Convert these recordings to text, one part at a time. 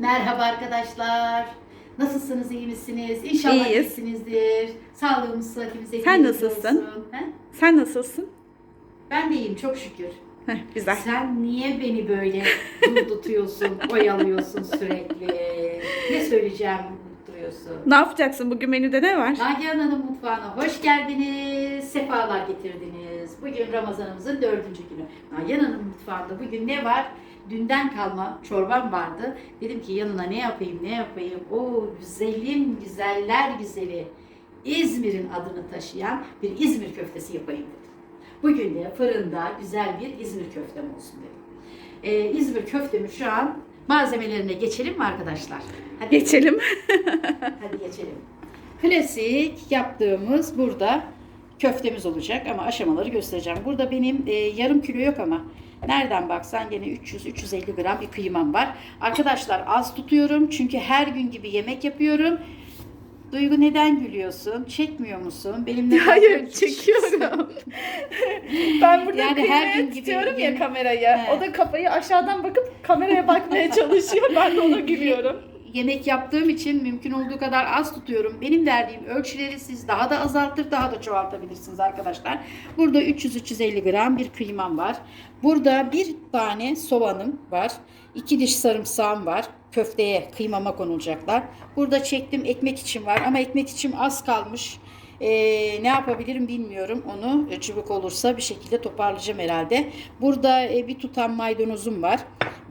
Merhaba arkadaşlar. Nasılsınız, iyi misiniz? İnşallah İyiyiz. iyisinizdir. Sağlığımız, sıhhatimiz Sen nasılsın? olsun. He? Sen nasılsın? Ben de iyiyim, çok şükür. Heh, güzel. Sen niye beni böyle durdutuyorsun, oyalıyorsun sürekli? Ne söyleyeceğim duruyorsun? Ne yapacaksın? Bugün menüde ne var? Nagihan Hanım mutfağına hoş geldiniz. Sefalar getirdiniz. Bugün Ramazanımızın dördüncü günü. Nagihan Hanım mutfağında bugün ne var? Dünden kalma çorbam vardı. Dedim ki yanına ne yapayım ne yapayım. O güzelim güzeller güzeli İzmir'in adını taşıyan bir İzmir köftesi yapayım dedim. Bugün de fırında güzel bir İzmir köftem olsun dedim. Ee, İzmir köftemi şu an malzemelerine geçelim mi arkadaşlar? Hadi Geçelim. Hadi geçelim. Klasik yaptığımız burada köftemiz olacak ama aşamaları göstereceğim. Burada benim e, yarım kilo yok ama nereden baksan gene 300-350 gram bir kıymam var. Arkadaşlar az tutuyorum çünkü her gün gibi yemek yapıyorum. Duygu neden gülüyorsun? Çekmiyor musun? Benimle Hayır çekiyorum. ben burada Yani her gün gibi tutuyorum ya yeni- kameraya. He. O da kafayı aşağıdan bakıp kameraya bakmaya çalışıyor. Ben de ona gülüyorum. Yemek yaptığım için mümkün olduğu kadar az tutuyorum. Benim verdiğim ölçüleri siz daha da azaltır, daha da çoğaltabilirsiniz arkadaşlar. Burada 300-350 gram bir kıymam var. Burada bir tane soğanım var. İki diş sarımsağım var. Köfteye, kıymama konulacaklar. Burada çektim ekmek için var ama ekmek için az kalmış. Ee, ne yapabilirim bilmiyorum onu. E, Çubuk olursa bir şekilde toparlayacağım herhalde. Burada e, bir tutam maydanozum var.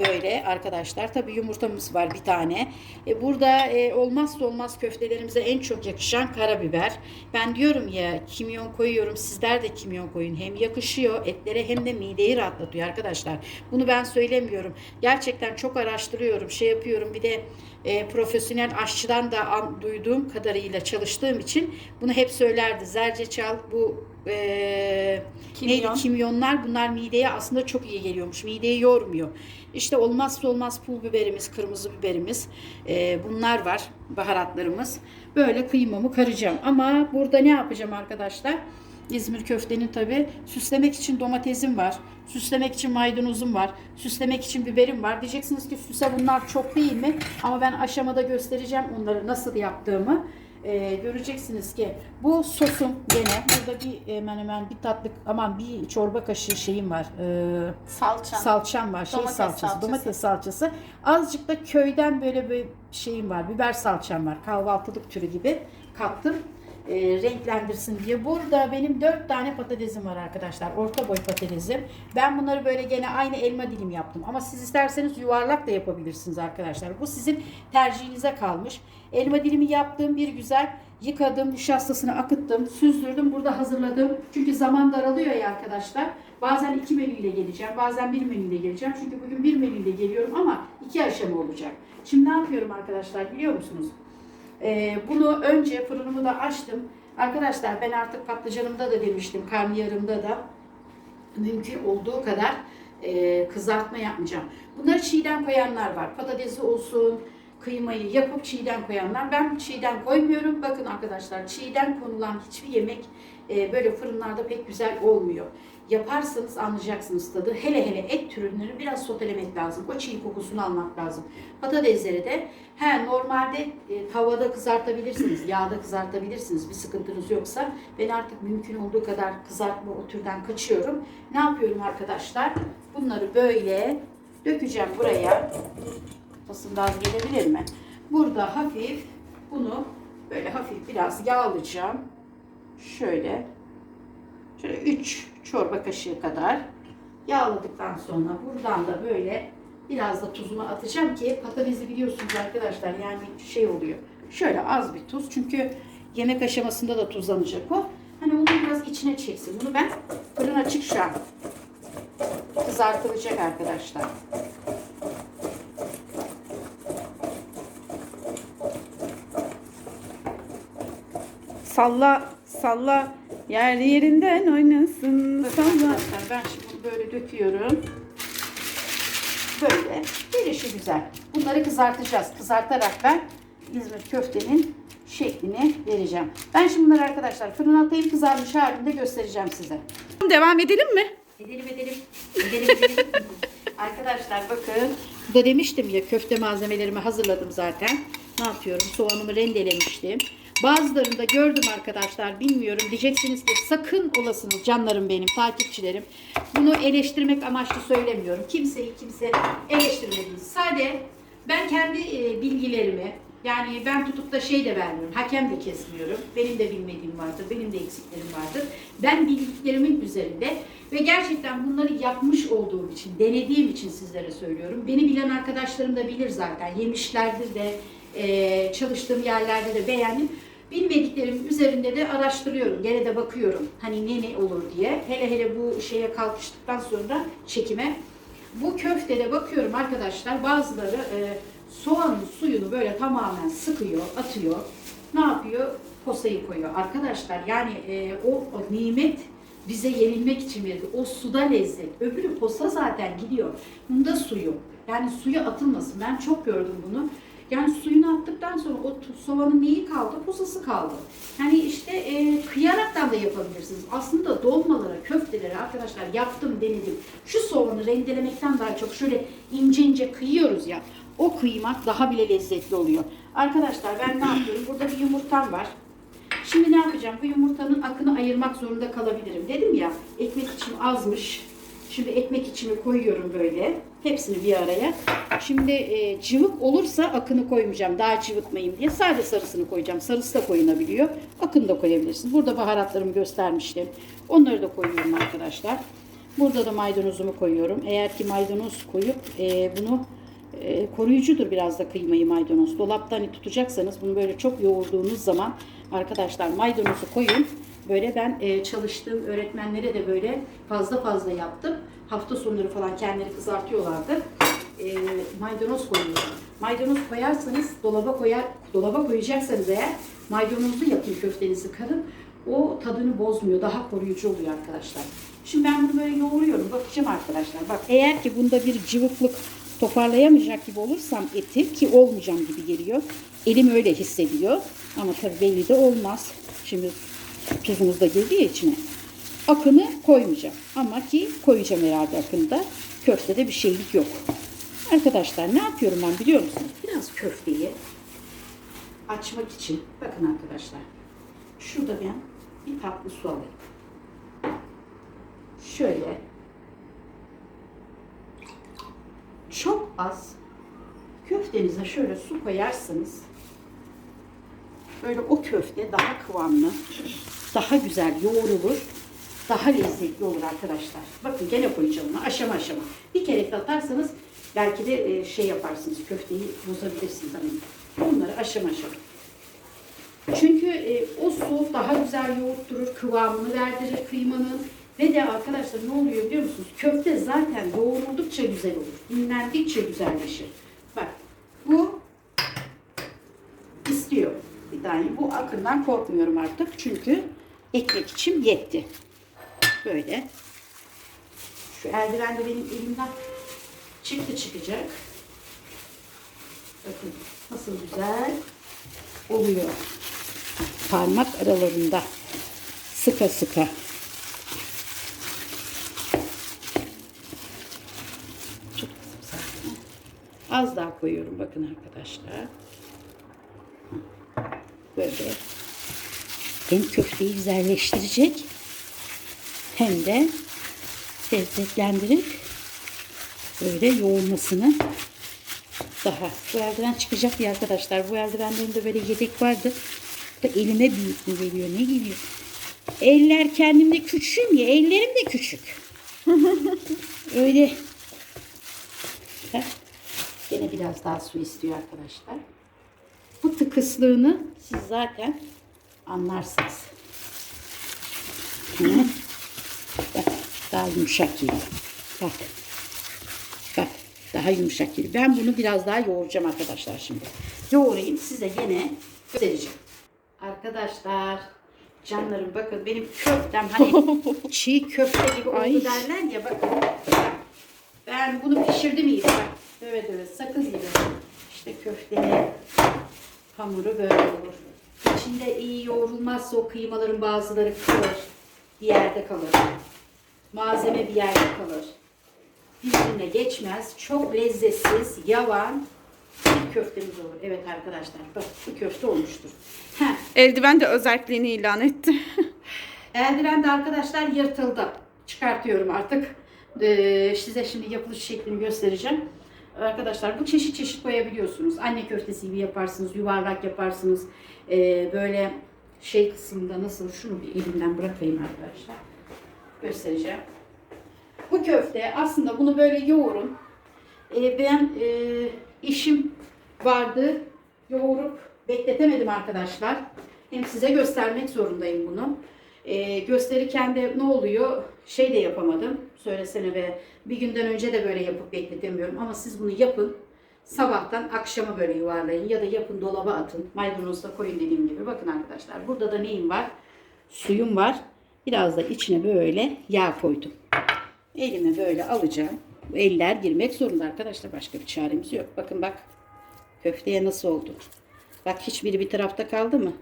Böyle arkadaşlar. Tabii yumurtamız var bir tane. E, burada e, olmazsa olmaz köftelerimize en çok yakışan karabiber. Ben diyorum ya kimyon koyuyorum. Sizler de kimyon koyun. Hem yakışıyor etlere hem de mideyi rahatlatıyor arkadaşlar. Bunu ben söylemiyorum. Gerçekten çok araştırıyorum. Şey yapıyorum. Bir de e, profesyonel aşçıdan da an- duyduğum kadarıyla çalıştığım için bunu hep söylerdi. Zerdeçal bu e, Kimyon. neydi kimyonlar bunlar mideye aslında çok iyi geliyormuş. Mideyi yormuyor. İşte olmazsa olmaz pul biberimiz, kırmızı biberimiz e, bunlar var baharatlarımız. Böyle kıymamı karacağım. Ama burada ne yapacağım arkadaşlar? İzmir köftenin tabi süslemek için domatesim var. Süslemek için maydanozum var. Süslemek için biberim var. Diyeceksiniz ki süse bunlar çok değil mi? Ama ben aşamada göstereceğim onları nasıl yaptığımı. Ee, göreceksiniz ki bu sosum gene burada bir hemen hemen bir tatlı aman bir çorba kaşığı şeyim var. Ee, Salça. salçam var. Şey Domates salçası, salçası. domates salçası. Azıcık da köyden böyle bir şeyim var. Biber salçam var. Kahvaltılık türü gibi kattım. E, renklendirsin diye. Burada benim dört tane patatesim var arkadaşlar. Orta boy patatesim. Ben bunları böyle gene aynı elma dilim yaptım. Ama siz isterseniz yuvarlak da yapabilirsiniz arkadaşlar. Bu sizin tercihinize kalmış. Elma dilimi yaptığım bir güzel yıkadım, nişastasını akıttım, süzdürdüm, burada hazırladım. Çünkü zaman daralıyor ya arkadaşlar. Bazen iki menüyle geleceğim, bazen bir menüyle geleceğim. Çünkü bugün bir menüyle geliyorum ama iki aşama olacak. Şimdi ne yapıyorum arkadaşlar biliyor musunuz? Ee, bunu önce fırınımı da açtım. Arkadaşlar ben artık patlıcanımda da demiştim, karnıyarımda da mümkün olduğu kadar e, kızartma yapmayacağım. Bunları çiğden koyanlar var. Patatesi olsun, kıymayı yapıp çiğden koyanlar. Ben çiğden koymuyorum. Bakın arkadaşlar çiğden konulan hiçbir yemek e, böyle fırınlarda pek güzel olmuyor. Yaparsanız anlayacaksınız tadı. Hele hele et türünleri biraz sotelemek lazım. O çiğ kokusunu almak lazım. Patatesleri de he, normalde e, tavada kızartabilirsiniz, yağda kızartabilirsiniz bir sıkıntınız yoksa. Ben artık mümkün olduğu kadar kızartma o türden kaçıyorum. Ne yapıyorum arkadaşlar? Bunları böyle dökeceğim buraya. Basın gaz gelebilir mi? Burada hafif bunu böyle hafif biraz yağlayacağım. Şöyle şöyle 3 çorba kaşığı kadar yağladıktan sonra buradan da böyle biraz da tuzumu atacağım ki patatesi biliyorsunuz arkadaşlar yani şey oluyor. Şöyle az bir tuz çünkü yemek aşamasında da tuzlanacak o. Hani onu biraz içine çeksin. Bunu ben fırın açık şu an. Kızartılacak arkadaşlar. Salla, salla. Yer yerinden oynasın. Salla. arkadaşlar ben şimdi bunu böyle döküyorum. Böyle. Gelişi güzel. Bunları kızartacağız. Kızartarak ben İzmir köftenin şeklini vereceğim. Ben şimdi bunları arkadaşlar fırına atayım kızarmış halinde göstereceğim size. Devam edelim mi? Edelim edelim. Edelim edelim. arkadaşlar bakın da demiştim ya köfte malzemelerimi hazırladım zaten. Ne yapıyorum? Soğanımı rendelemiştim. Bazılarını da gördüm arkadaşlar. Bilmiyorum. Diyeceksiniz ki sakın olasınız canlarım benim, takipçilerim. Bunu eleştirmek amaçlı söylemiyorum. Kimseyi kimse eleştirmediğiniz. Sade ben kendi e, bilgilerimi yani ben tutup da şey de vermiyorum. Hakem de kesmiyorum. Benim de bilmediğim vardır. Benim de eksiklerim vardır. Ben bildiklerimin üzerinde ve gerçekten bunları yapmış olduğum için, denediğim için sizlere söylüyorum. Beni bilen arkadaşlarım da bilir zaten. Yemişlerdir de, e, çalıştığım yerlerde de beğendim. Bilmediklerim üzerinde de araştırıyorum. Gene de bakıyorum. Hani ne ne olur diye. Hele hele bu şeye kalkıştıktan sonra çekime. Bu köftede bakıyorum arkadaşlar bazıları e, soğanın suyunu böyle tamamen sıkıyor, atıyor. Ne yapıyor? Posayı koyuyor. Arkadaşlar yani e, o, o nimet bize yenilmek için verildi. O suda lezzet. Öbürü posa zaten gidiyor. Bunda suyu. Yani suya atılmasın. Ben çok gördüm bunu. Yani suyunu attıktan sonra o soğanın neyi kaldı? Posası kaldı. Yani işte e, kıyaraktan da yapabilirsiniz. Aslında dolmalara, köftelere arkadaşlar yaptım, denedim. Şu soğanı rendelemekten daha çok şöyle ince ince kıyıyoruz ya. O kıymak daha bile lezzetli oluyor. Arkadaşlar ben ne yapıyorum? Burada bir yumurtam var. Şimdi ne yapacağım? Bu yumurtanın akını ayırmak zorunda kalabilirim. Dedim ya ekmek içim azmış. Şimdi ekmek içimi koyuyorum böyle. Hepsini bir araya. Şimdi e, cıvık olursa akını koymayacağım. Daha cıvıtmayayım diye. Sadece sarısını koyacağım. Sarısı da koyulabiliyor. Akını da koyabilirsiniz. Burada baharatlarımı göstermiştim. Onları da koyuyorum arkadaşlar. Burada da maydanozumu koyuyorum. Eğer ki maydanoz koyup e, bunu e, koruyucudur biraz da kıymayı maydanoz. Dolapta hani tutacaksanız bunu böyle çok yoğurduğunuz zaman arkadaşlar maydanozu koyun. Böyle ben e, çalıştığım öğretmenlere de böyle fazla fazla yaptım. Hafta sonları falan kendileri kızartıyorlardı. E, maydanoz koyuyorum. Maydanoz koyarsanız dolaba koyar, dolaba koyacaksanız eğer maydanozlu yapın köftenizi karın. O tadını bozmuyor. Daha koruyucu oluyor arkadaşlar. Şimdi ben bunu böyle yoğuruyorum. Bakacağım arkadaşlar. Bak eğer ki bunda bir cıvıklık toparlayamayacak gibi olursam eti ki olmayacağım gibi geliyor. Elim öyle hissediyor. Ama tabii belli de olmaz. Şimdi tuzumuz da girdi ya içine. Akını koymayacağım. Ama ki koyacağım herhalde akında. Köftede bir şeylik yok. Arkadaşlar ne yapıyorum ben biliyor musunuz? Biraz köfteyi açmak için. Bakın arkadaşlar. Şurada ben bir tatlı su alayım. Şöyle çok az köftenize şöyle su koyarsınız. Böyle o köfte daha kıvamlı, daha güzel yoğrulur, daha lezzetli olur arkadaşlar. Bakın gene koyacağım onu aşama aşama. Bir kere atarsanız belki de e, şey yaparsınız, köfteyi bozabilirsiniz. Hani onları aşama aşama. Çünkü e, o su daha güzel yoğurtturur, kıvamını verdirir kıymanın. Ve de arkadaşlar ne oluyor biliyor musunuz? Köfte zaten yoğruldukça güzel olur. Dinlendikçe güzelleşir. Bak bu istiyor. Tane bu akından korkmuyorum artık. Çünkü ekmek için yetti. Böyle. Şu eldiven de benim elimden çıktı çıkacak. Bakın nasıl güzel oluyor. Parmak aralarında sıka sıka. Az daha koyuyorum bakın arkadaşlar. Böyle hem köfteyi güzelleştirecek hem de lezzetlendirip böyle yoğurmasını daha. Bu eldiven çıkacak diye arkadaşlar. Bu eldivenlerimde böyle yedek vardı. Da elime büyük mü geliyor ne geliyor? Eller kendimde küçüğüm ya. Ellerim de küçük. Öyle. Gene biraz daha su istiyor arkadaşlar. Bu tıkıslığını siz zaten anlarsınız. Hı? Bak daha yumuşak geliyor. Bak. Bak daha yumuşak geliyor. Ben bunu biraz daha yoğuracağım arkadaşlar şimdi. Yoğurayım size gene göstereceğim. Arkadaşlar canlarım bakın benim köftem hani çiğ köfte gibi oldu Ay. derler ya bakın. Ben bunu pişirdim iyi. Bak, Evet evet sakız gibi. İşte köftenin hamuru böyle olur. İçinde iyi yoğrulmazsa o kıymaların bazıları kalır. Bir yerde kalır. Malzeme bir yerde kalır. birbirine geçmez. Çok lezzetsiz, yavan bir köftemiz olur. Evet arkadaşlar bak bu köfte olmuştur. Heh, Eldiven de özelliğini ilan etti. eldiven de arkadaşlar yırtıldı. Çıkartıyorum artık. Ee, size şimdi yapılış şeklini göstereceğim. Arkadaşlar bu çeşit çeşit koyabiliyorsunuz. Anne köftesi gibi yaparsınız, yuvarlak yaparsınız. Ee, böyle şey kısmında nasıl şunu bir elimden bırakayım arkadaşlar. Göstereceğim. Bu köfte aslında bunu böyle yoğurun. Ee, ben e, işim vardı. Yoğurup bekletemedim arkadaşlar. Hem size göstermek zorundayım bunu. Ee, gösterirken de ne oluyor? Şey de yapamadım. Söylesene be. Bir günden önce de böyle yapıp bekletemiyorum. Ama siz bunu yapın. Sabahtan akşama böyle yuvarlayın. Ya da yapın dolaba atın. Maydanozda koyun dediğim gibi. Bakın arkadaşlar. Burada da neyim var? Suyum var. Biraz da içine böyle yağ koydum. Elime böyle alacağım. Bu eller girmek zorunda arkadaşlar. Başka bir çaremiz yok. Bakın bak. Köfteye nasıl oldu? Bak hiçbiri bir tarafta kaldı mı?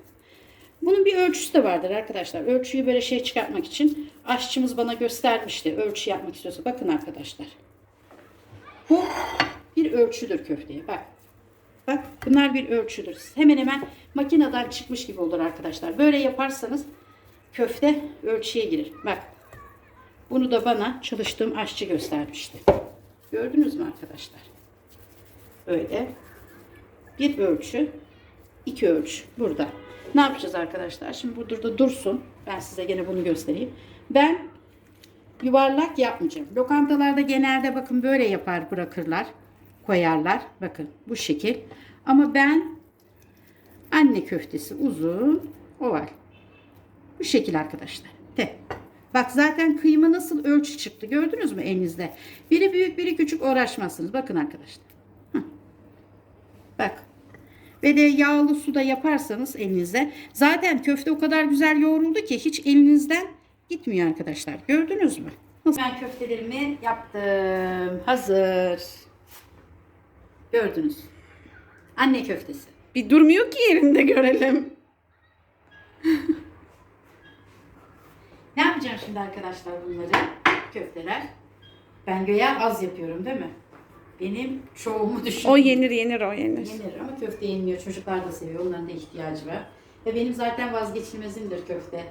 Bunun bir ölçüsü de vardır arkadaşlar. Ölçüyü böyle şey çıkartmak için aşçımız bana göstermişti. Ölçü yapmak istiyorsa bakın arkadaşlar. Bu bir ölçüdür köfteye. Bak. Bak bunlar bir ölçüdür. Hemen hemen makineden çıkmış gibi olur arkadaşlar. Böyle yaparsanız köfte ölçüye girer. Bak. Bunu da bana çalıştığım aşçı göstermişti. Gördünüz mü arkadaşlar? Öyle. Bir ölçü, iki ölçü burada. Ne yapacağız arkadaşlar? Şimdi bu burada dursun. Ben size gene bunu göstereyim. Ben yuvarlak yapmayacağım. Lokantalarda genelde bakın böyle yapar bırakırlar. Koyarlar. Bakın bu şekil. Ama ben anne köftesi uzun oval. Bu şekil arkadaşlar. De. Bak zaten kıyma nasıl ölçü çıktı. Gördünüz mü elinizde? Biri büyük biri küçük uğraşmazsınız. Bakın arkadaşlar. Ve de yağlı suda yaparsanız elinizde. Zaten köfte o kadar güzel yoğruldu ki hiç elinizden gitmiyor arkadaşlar. Gördünüz mü? Ben köftelerimi yaptım. Hazır. Gördünüz. Anne köftesi. Bir durmuyor ki yerinde görelim. Ne yapacağım şimdi arkadaşlar bunları? Köfteler. Ben göya az yapıyorum değil mi? Benim çoğumu düşün. O yenir yenir o yenir. Yenir ama köfte yenmiyor. Çocuklar da seviyor. Onların da ihtiyacı var. Ve benim zaten vazgeçilmezimdir köfte.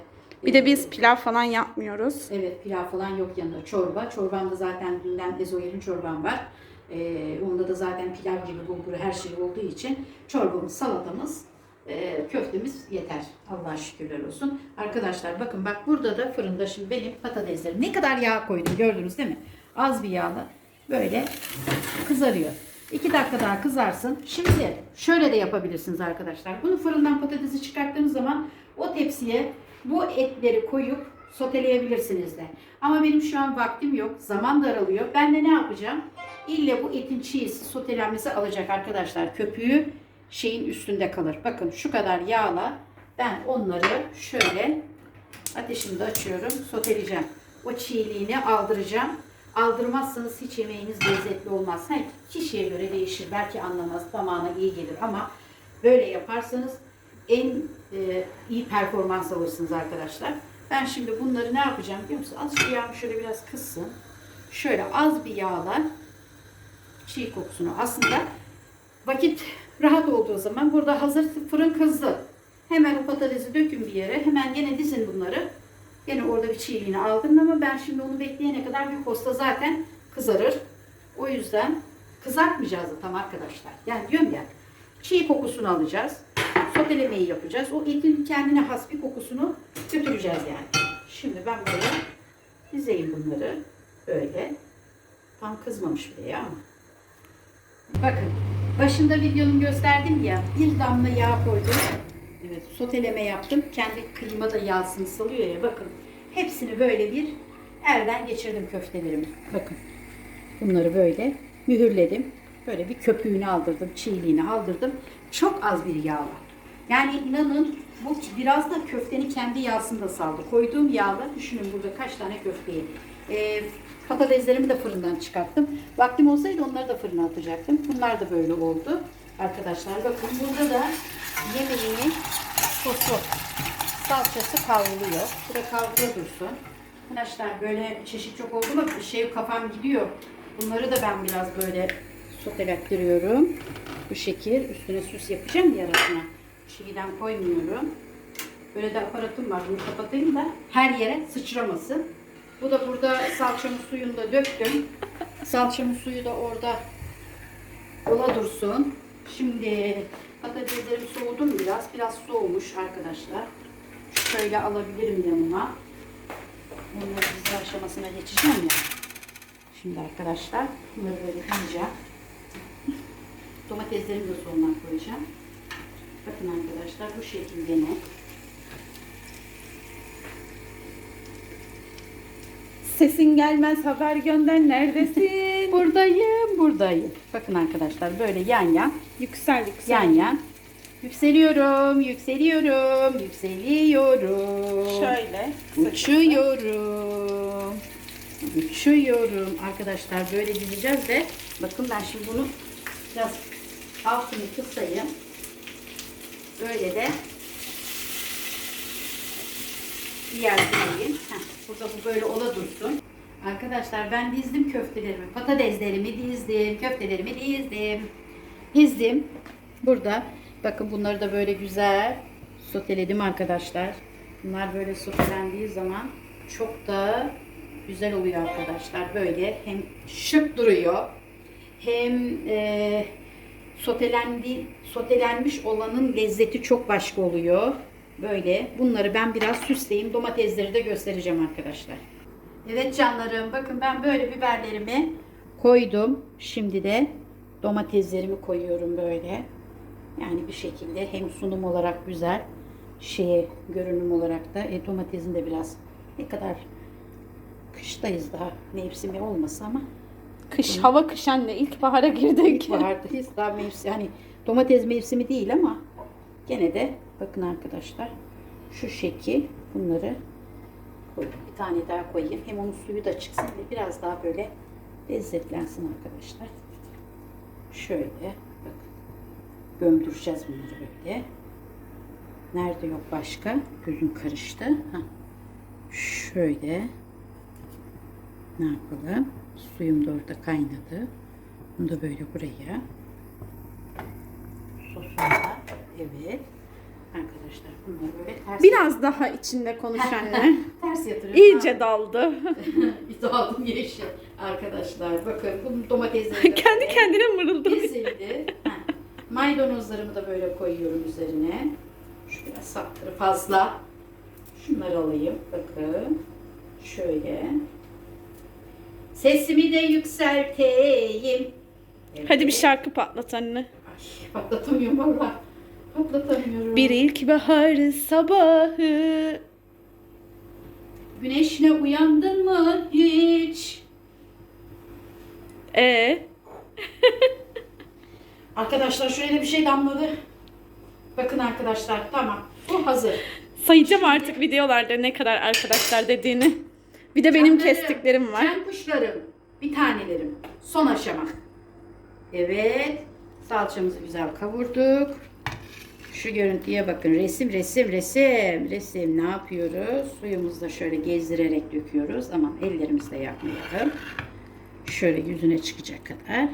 Bir de biz pilav falan yapmıyoruz. Evet pilav falan yok yanında. Çorba. Çorbamda zaten dünden ezogelin çorbam var. Ee, onda da zaten pilav gibi bulguru her şey olduğu için çorbamız, salatamız, e, köftemiz yeter. Allah'a şükürler olsun. Arkadaşlar bakın bak burada da fırında şimdi benim patateslerim. Ne kadar yağ koydum gördünüz değil mi? Az bir yağla böyle kızarıyor. 2 dakika daha kızarsın. Şimdi şöyle de yapabilirsiniz arkadaşlar. Bunu fırından patatesi çıkarttığınız zaman o tepsiye bu etleri koyup soteleyebilirsiniz de. Ama benim şu an vaktim yok. Zaman daralıyor. Ben de ne yapacağım? İlle bu etin çiğsi sotelenmesi alacak arkadaşlar. Köpüğü şeyin üstünde kalır. Bakın şu kadar yağla ben onları şöyle ateşimi de açıyorum. Soteleyeceğim. O çiğliğini aldıracağım. Aldırmazsanız hiç yemeğiniz lezzetli olmaz. Ha, kişiye göre değişir. Belki anlamaz. Damağına iyi gelir ama böyle yaparsanız en e, iyi performans alırsınız arkadaşlar. Ben şimdi bunları ne yapacağım biliyor musun? Azıcık yağımı şöyle biraz kıssın. Şöyle az bir yağla çiğ kokusunu aslında vakit rahat olduğu zaman burada hazır fırın kızdı. Hemen o patatesi dökün bir yere. Hemen gene dizin bunları. Gene orada bir çiğliğini aldın ama ben şimdi onu bekleyene kadar bir posta zaten kızarır. O yüzden kızartmayacağız da tam arkadaşlar. Yani diyorum ya çiğ kokusunu alacağız. Sotelemeyi yapacağız. O etin kendine has bir kokusunu götüreceğiz yani. Şimdi ben böyle dizeyim bunları. Böyle. Tam kızmamış bile ya. Bakın başında videonun gösterdim ya bir damla yağ koydum. Evet soteleme yaptım. Kendi kıyma da yağsını salıyor ya bakın. Hepsini böyle bir elden geçirdim köftelerimi. Bakın bunları böyle mühürledim. Böyle bir köpüğünü aldırdım, çiğliğini aldırdım. Çok az bir yağ var. Yani inanın bu biraz da köftenin kendi yağsını saldı. Koyduğum yağla düşünün burada kaç tane köfteyi. Ee, patateslerimi de fırından çıkarttım. Vaktim olsaydı onları da fırına atacaktım. Bunlar da böyle oldu. Arkadaşlar bakın burada da yemeğimin sosu, salçası kavruluyor. Burada kavrula dursun. Arkadaşlar böyle çeşit çok oldu mu şey kafam gidiyor. Bunları da ben biraz böyle sotelettiriyorum. Bu şekil. Üstüne süs yapacağım ya arasına. Çiğden koymuyorum. Böyle de aparatım var. Bunu kapatayım da her yere sıçramasın. Bu da burada salçamın suyunu da döktüm. Salçamın suyu da orada ola dursun. Şimdi patateslerim soğudu biraz? Biraz soğumuş arkadaşlar. Şöyle alabilirim yanıma. Bunları dizi aşamasına geçeceğim ya. Şimdi arkadaşlar bunları böyle koyacağım. Domateslerimi de sonuna koyacağım. Bakın arkadaşlar bu şekilde ne? Sesin gelmez haber gönder neredesin? Buradayım, buradayım. Bakın arkadaşlar böyle yan yan, yüksel yüksel. yan yan. Yükseliyorum, yükseliyorum, yükseliyorum. Şöyle. Uçuyorum. Uçuyorum. Arkadaşlar böyle dizeceğiz de bakın ben şimdi bunu biraz altını kısayım. Böyle de diğer. Heh, burada bu böyle ola dursun. Arkadaşlar ben dizdim köftelerimi, patateslerimi dizdim, köftelerimi dizdim. Dizdim. Burada bakın bunları da böyle güzel soteledim arkadaşlar. Bunlar böyle sotelendiği zaman çok da güzel oluyor arkadaşlar. Böyle hem şık duruyor hem e, sotelendi, sotelenmiş olanın lezzeti çok başka oluyor. Böyle bunları ben biraz süsleyeyim. Domatesleri de göstereceğim arkadaşlar. Evet canlarım bakın ben böyle biberlerimi koydum. Şimdi de domateslerimi koyuyorum böyle. Yani bir şekilde hem sunum olarak güzel, şeye görünüm olarak da e, domatesin de biraz ne kadar kıştayız daha mevsimi olmasa ama Kış hava kış anne ilkbahara girdik. bahardayız daha mevsim hani domates mevsimi değil ama gene de bakın arkadaşlar şu şekil bunları koydum. Bir tane daha koyayım. Hem onun suyu da çıksın ve biraz daha böyle lezzetlensin arkadaşlar. Şöyle bakın. Gömdüreceğiz bunları böyle. Nerede yok başka? Gözüm karıştı. Hah. Şöyle. Ne yapalım? Suyum da orada kaynadı. Bunu da böyle buraya. Sosunu da. Evet. Arkadaşlar böyle ters Biraz daha içinde konuş anne. ters yatırıyorum. İyice daldı. Daldım yeşil. Arkadaşlar bakın bunun domatesleri de Kendi böyle kendine mırıldadı. ezildi. Maydanozlarımı da böyle koyuyorum üzerine. Şu biraz sapları fazla. Şunları alayım. Bakın. Şöyle. Sesimi de yükselteyim. Evet. Hadi bir şarkı patlat anne. Ay, patlatamıyorum valla. Patlatamıyorum. Bir ilkbahar sabahı. Güneşle uyandın mı hiç? E Arkadaşlar şöyle de bir şey damladı. Bakın arkadaşlar tamam. Bu hazır. sayacağım artık videolarda ne kadar arkadaşlar dediğini. Bir de benim Canlarım, kestiklerim var. Can kuşlarım. Bir tanelerim. Son aşama. Evet. Salçamızı güzel kavurduk. Şu görüntüye bakın. Resim, resim, resim. Resim ne yapıyoruz? Suyumuzu da şöyle gezdirerek döküyoruz. Aman ellerimizle yapmayalım. Şöyle yüzüne çıkacak kadar.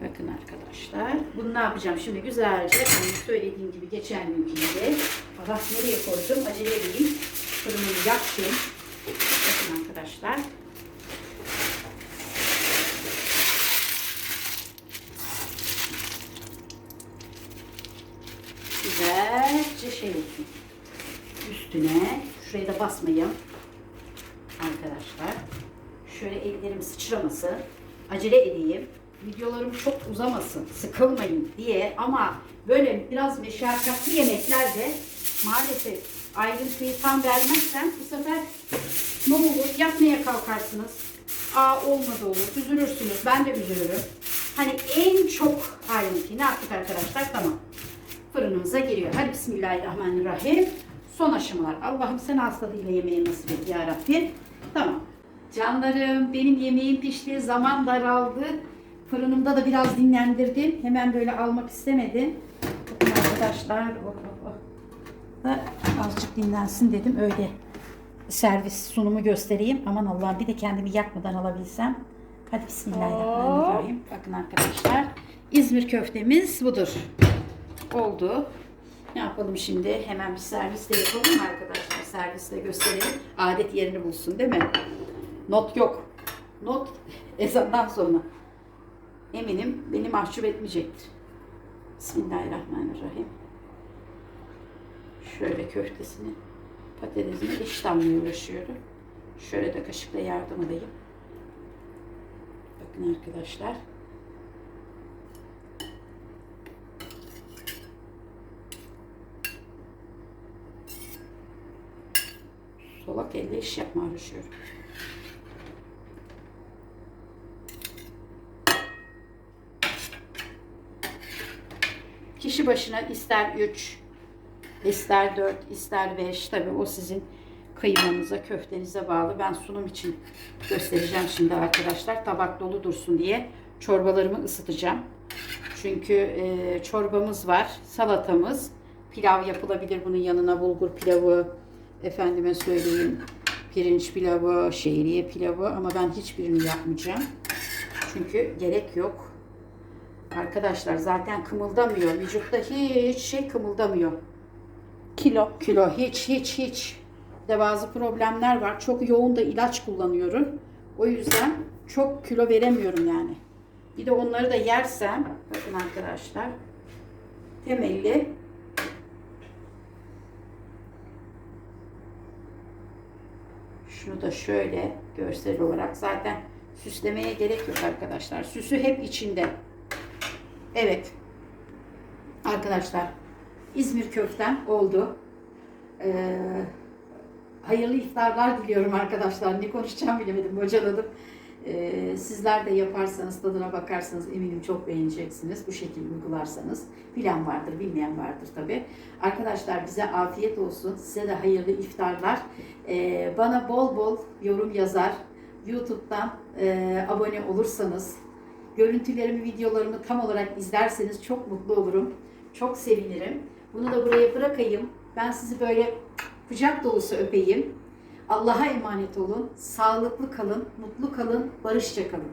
Bakın arkadaşlar. Bunu ne yapacağım? Şimdi güzelce hani söylediğim gibi geçen günkü gibi. Allah nereye koydum? Acele edeyim. Fırınımı yaktım. Bakın arkadaşlar. Güzelce şey yapayım. Üstüne şuraya da basmayayım. Arkadaşlar. Şöyle ellerim sıçramasın. Acele edeyim. Videolarım çok uzamasın. Sıkılmayın diye ama böyle biraz meşakkatli yemeklerde maalesef ayrıntıyı tam vermezsem bu sefer ne olur yapmaya kalkarsınız. Aa olmadı olur. Üzülürsünüz. Ben de üzülürüm. Hani en çok ayrıntıyı ne yaptık arkadaşlar? Tamam. Fırınımıza giriyor. Hadi Bismillahirrahmanirrahim. Son aşamalar. Allah'ım sen hasta değil yemeği nasip et ya Rabbi. Tamam. Canlarım benim yemeğim piştiği zaman daraldı. Fırınımda da biraz dinlendirdim. Hemen böyle almak istemedim. Bakın arkadaşlar. Oh, oh, oh. Da azıcık dinlensin dedim. Öyle servis sunumu göstereyim. Aman Allah'ım bir de kendimi yakmadan alabilsem. Hadi bismillahirrahmanirrahim. Bakın arkadaşlar. İzmir köftemiz budur. Oldu. Ne yapalım şimdi? Hemen bir servis de yapalım arkadaşlar? Servisle gösterelim. Adet yerini bulsun değil mi? Not yok. Not ezandan sonra. Eminim beni mahcup etmeyecektir. Bismillahirrahmanirrahim. Şöyle köftesini, patatesini işlemle uğraşıyorum. Şöyle de kaşıkla yardım edeyim. Bakın arkadaşlar. Solak elle iş yapma uğraşıyorum. Kişi başına ister 3, ister 4, ister 5. Tabii o sizin kıymanıza, köftenize bağlı. Ben sunum için göstereceğim şimdi arkadaşlar. Tabak dolu dursun diye çorbalarımı ısıtacağım. Çünkü e, çorbamız var, salatamız, pilav yapılabilir bunun yanına bulgur pilavı, efendime söyleyeyim pirinç pilavı, şehriye pilavı ama ben hiçbirini yapmayacağım. Çünkü gerek yok. Arkadaşlar zaten kımıldamıyor. Vücutta hiç şey kımıldamıyor. Kilo. Kilo hiç hiç hiç. De bazı problemler var. Çok yoğun da ilaç kullanıyorum. O yüzden çok kilo veremiyorum yani. Bir de onları da yersem bakın arkadaşlar temelli şunu da şöyle görsel olarak zaten süslemeye gerek yok arkadaşlar. Süsü hep içinde. Evet. Arkadaşlar İzmir köftem oldu. Ee, hayırlı iftarlar diliyorum arkadaşlar. Ne konuşacağım bilemedim. Bocaladım. Ee, sizler de yaparsanız, tadına bakarsanız eminim çok beğeneceksiniz. Bu şekilde uygularsanız. Bilen vardır, bilmeyen vardır tabi. Arkadaşlar bize afiyet olsun. Size de hayırlı iftarlar. Ee, bana bol bol yorum yazar. YouTube'dan e, abone olursanız, görüntülerimi, videolarımı tam olarak izlerseniz çok mutlu olurum. Çok sevinirim. Bunu da buraya bırakayım. Ben sizi böyle kucak dolusu öpeyim. Allah'a emanet olun. Sağlıklı kalın, mutlu kalın, barışça kalın.